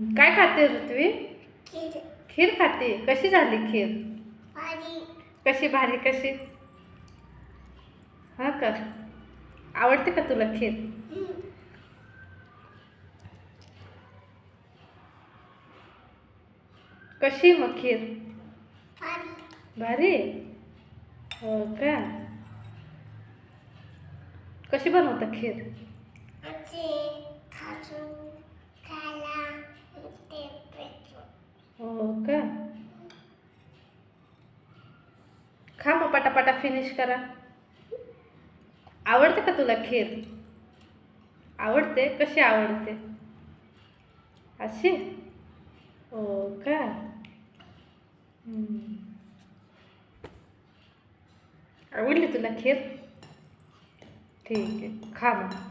काय खाते ऋत्वी? खीर. खीर खाते. कशी झाली खीर? कशी भारी कशी? हा का? आवडते का तुला खीर? कशी मग खीर? भारी. हो का? कशी बनवता खीर? हो का? खा मग पटापटा फिनिश करा. आवडते का तुला खीर? आवडते? कशी आवडते? अशी? हो का? आवडली तुला खीर? ठीक आहे खा मग.